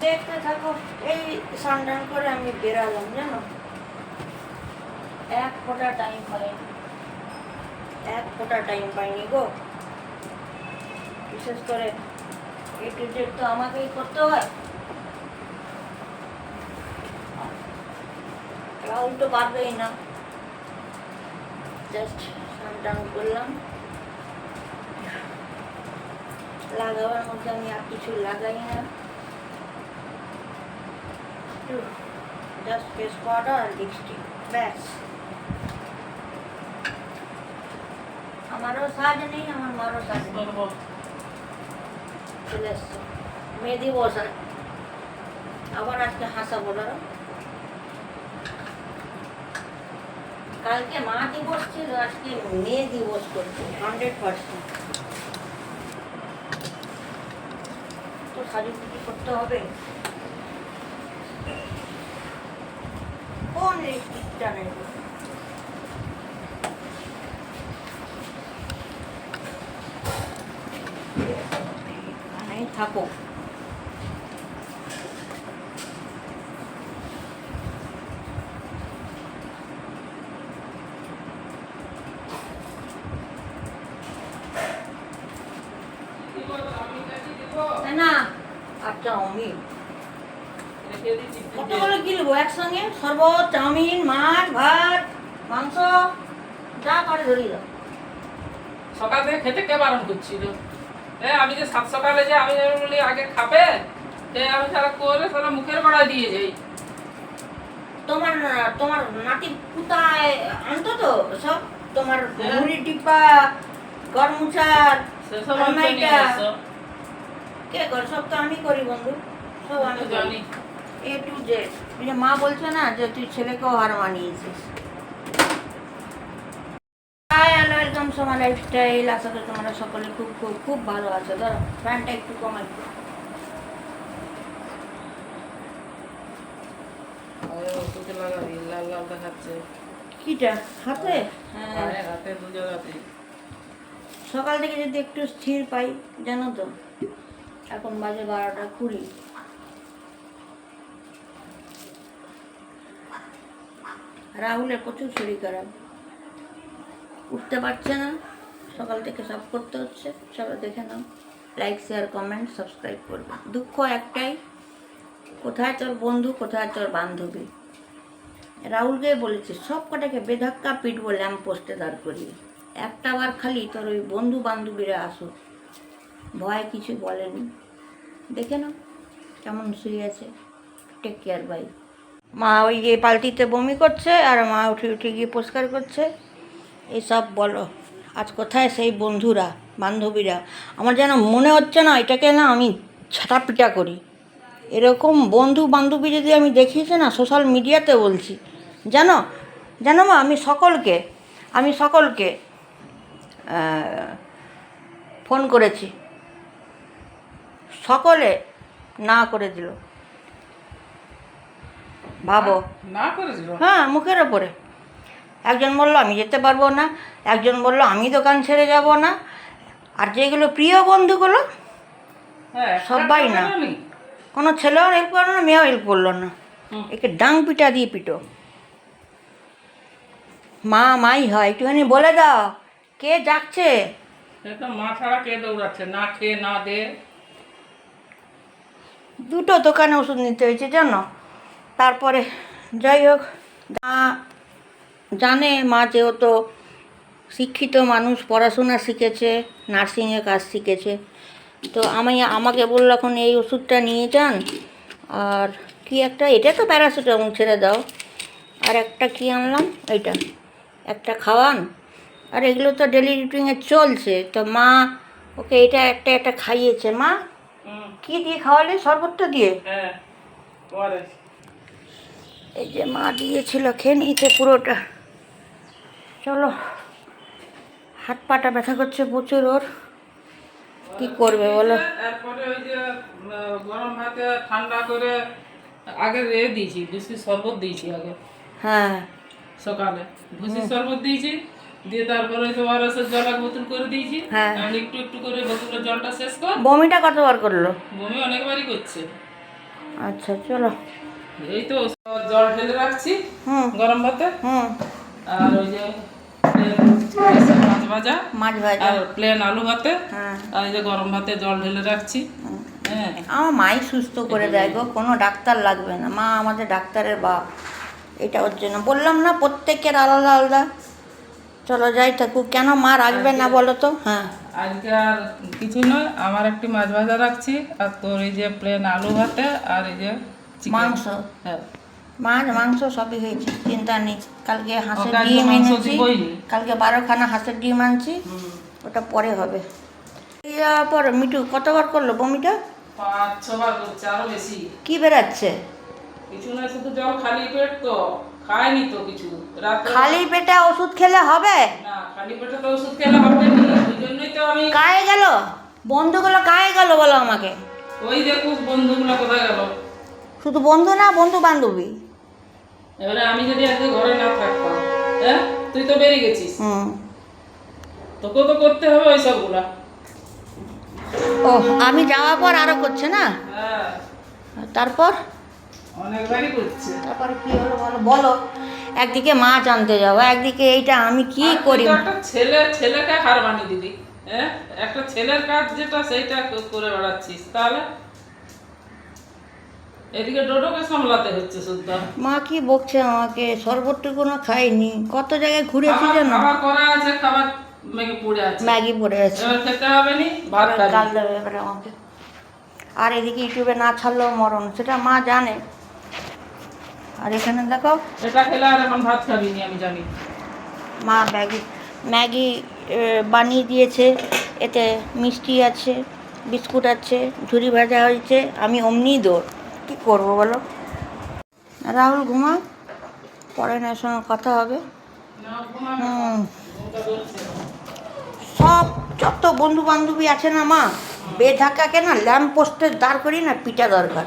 দেখতে থাকো, এই সান্ডান করে আমি বেরালাম, জানো? এক ফোঁটা টাইম পাইনি। এক ফোঁটা টাইম পাইনি গো। বিশেষ করে এ টু তো আমাকেই করতে হয়। রাহুল তো পারবেই না। জাস্ট সান্ডান করলাম। লাগাবার মধ্যে আমি আর কিছু লাগাই না। জাস্ট ফেস পাউডার আর লিপস্টিক ব্যাস আমারও সাজ নেই আমার মারও সাজ নেই চলে এসছে মেহেদি বসা আবার আজকে হাসাবো না কালকে মা দিবস ছিল আজকে মেয়ে দিবস করছে হান্ড্রেড পার্সেন্ট তো শাড়ি ফুটি করতে হবে কোন লিপস্টিকটা নেব থাকো। না আচ্ছা আমি কতগুলো কি নেব একসঙ্গে। শরবত চাউমিন মাছ ভাত মাংস যা করে ধরিয়ে দাও। সকাল থেকে খেতে কে বারণ করছিল? আমি যে সাত সকালে যে আমি বলি আগে খাবে যে আমি সারা করে সারা মুখের গোড়ায় দিয়ে যাই। তোমার তোমার নাতি পুতায় আনতো তো সব? তোমার হ্যাঁ। মুড়ি টিপা তো। আসো। কে কর? সব তো আমি করি বন্ধু। সব আমি তো জানি। এ টু জেড যে মা বলছে না যে তুই ছেলেকেও হার মানিয়েছিস। Hi hello welcome Soma lifestyle আশা করি তোমরা সকলে খুব খুব খুব ভালো আছো। ধরো ফ্যানটা একটু কমাই। লাগাবি লাল লাল দেখাচ্ছে কিটা? হাতে? হ্যাঁ। হাতে দু জায়গাতে সকাল থেকে যদি একটু স্থির পাই জানো তো? এখন বাজে বারোটা কুড়ি। রাহুলের প্রচুর শরীর খারাপ। উঠতে পারছে না। সকাল থেকে সব করতে হচ্ছে। সবাই দেখে নাও। লাইক শেয়ার কমেন্ট সাবস্ক্রাইব করবে। দুঃখ একটাই, কোথায় তোর বন্ধু, কোথায় তোর বান্ধবী? রাহুলকে বলেছে, সব কটাকে বেধাক্কা পিটবো ল্যাম্প পোস্টে দাঁড় করিয়ে। একটা বার খালি তোর ওই বন্ধু বান্ধবীরা আসো ভয় কিছু বলেনি। দেখে নাও কেমন শুয়ে আছে। টেক কেয়ার বাই মা ওই যে পাল্টিতে বমি করছে আর মা উঠে উঠে গিয়ে পরিষ্কার করছে। এসব বলো। আজ কোথায় সেই বন্ধুরা, বান্ধবীরা? আমার যেন মনে হচ্ছে না এটাকে না আমি ছাটাপিটা করি। এরকম বন্ধু বান্ধবী যদি আমি দেখিয়েছি না সোশ্যাল মিডিয়াতে বলছি, জানো? জানো মা, আমি সকলকে আমি সকলকে ফোন করেছি। সকলে না করে দিল। ভাবো। হ্যাঁ মুখের ওপরে। একজন বলল আমি যেতে পারব না। একজন বলল আমি দোকান ছেড়ে যাব না। আর যেগুলো প্রিয় বন্ধুগুলো হ্যাঁ সবাই না। কোনো ছেলেও হেল্প করল না মেয়েও হেল্প করল না। একে ডাং পিটা দিয়ে পিটো। মা মাই হয় একটুখানি বলে দাও কে যাচ্ছে মা ছাড়া কে দৌড়াচ্ছে? না খেয়ে না দে। দুটো দোকানে ওষুধ নিতে হয়েছে জানো? তারপরে যাই হোক মা জানে মা যেহেতু শিক্ষিত মানুষ পড়াশোনা শিখেছে নার্সিংয়ে কাজ শিখেছে। তো আমি আমাকে বলল এখন এই ওষুধটা নিয়ে যান। আর কি একটা এটা তো প্যারাসিটামল ছেড়ে দাও। আর একটা কি আনলাম? এইটা। একটা খাওয়ান। আর এগুলো তো ডেলি রুটিনে চলছে। তো মা ওকে এটা একটা একটা খাইয়েছে। মা কি দিয়ে খাওয়ালে? শরবতটা দিয়ে? হ্যাঁ এই যে মা দিয়েছিল খেয়ে নিয়েছে পুরোটা। চলো হাত পাটা ব্যথা করছে প্রচুর ওর। কি করবে বলো? তারপরে ওই যে গরম ভাতে ঠান্ডা করে আগে এ দিয়েছি ভুসি শরবত দিয়েছি আগে। হ্যাঁ। সকালে। ভুসি শরবত দিয়েছি দিয়ে তারপরে ওই তোমার রসের জল এক বোতল করে দিয়েছি। হ্যাঁ। একটু একটু করে বোতলের জলটা শেষ কর। বমিটা কতবার করল? বমি অনেকবারই করছে। আচ্ছা চলো। এই তো জল ঢেলে রাখছি হুম। গরম ভাতে। হুম। আর ওই যে মাছ ভাজা। মাছ ভাজা। আর প্লেন আলু ভাতে। হ্যাঁ। আর এই যে গরম ভাতে জল ঢেলে রাখছি। হ্যাঁ। আমার মাই সুস্থ করে দেয় গো কোনো ডাক্তার লাগবে না। মা আমাদের ডাক্তারের বাপ। এটা ওর জন্য। বললাম না প্রত্যেকের আলাদা আলাদা। চলো যাই থাকুক। কেন মা রাখবে না বলো তো? হ্যাঁ। আজকে আর কিছু নয়। আমার একটি মাছ ভাজা রাখছি। আর তোর এই যে প্লেন আলু ভাতে আর এই যে। মাংস। হ্যাঁ। মাছ মাংস সবই হয়েছে। চিন্তা নেই কালকে হাঁসের ডিম এনেছি। কালকে বারোখানা হাঁসের ডিম আনছি। ওটা পরে হবে। পর মিটু কতবার করল বমিটা? কি বেরাচ্ছে? খালি পেট ওষুধ খেলে হবে? কায়ে গেল? বন্ধুগুলো কায়ে গেল বলো আমাকে। ওই দেখুক বন্ধুগুলো কোথায় গেল। শুধু বন্ধু না বন্ধু বান্ধবী। এবারে আমি যদি আজকে ঘরে না থাকতাম হ্যাঁ? তুই তো বেরিয়ে গেছিস। হুম। তোকেও তো করতে হবে ওই সবগুলা ও আমি যাওয়ার পর আরও করছে না? হ্যাঁ। তারপর? অনেকবারই করছে। তারপরে কি হলো বলো? বলো। একদিকে মাছ আনতে যাব একদিকে এইটা আমি কি করি? একটা ছেলে ছেলেকে হার বানিয়ে দিবি হ্যাঁ? একটা ছেলের কাজ যেটা সেইটা করে বেড়াচ্ছিস তাহলে? এদিকে ডোডোকে সামলাতে হচ্ছে শুদ্ধ মা কি বকছে আমাকে? খাইনি। কত জায়গায় ঘুরেছি খাবার জানো? খাবার করা আছে খাবার মেঘে পড়ে আছে। ম্যাগি পড়ে আছে। এবার খেতে হবে নি? ভাত খাবি। দেবে এবারে আমাকে। আর এদিকে ইউটিউবে না ছাড়লেও মরণ। সেটা মা জানে। আর এখানে দেখো এটা খেলে আর এখন ভাত খাবি নি আমি জানি। মা ম্যাগি ম্যাগি বানিয়ে দিয়েছে। এতে মিষ্টি আছে বিস্কুট আছে ঝুরি ভাজা হয়েছে। আমি অমনি দৌড়। কী করব বলো? রাহুল, ঘুমা? পরে না সঙ্গে কথা হবে। সব, যত বন্ধু বান্ধবী আছে না মা, বেধাকাকে না ল্যাম্প পোস্টে দাঁড় করি না, পিঠা দরকার।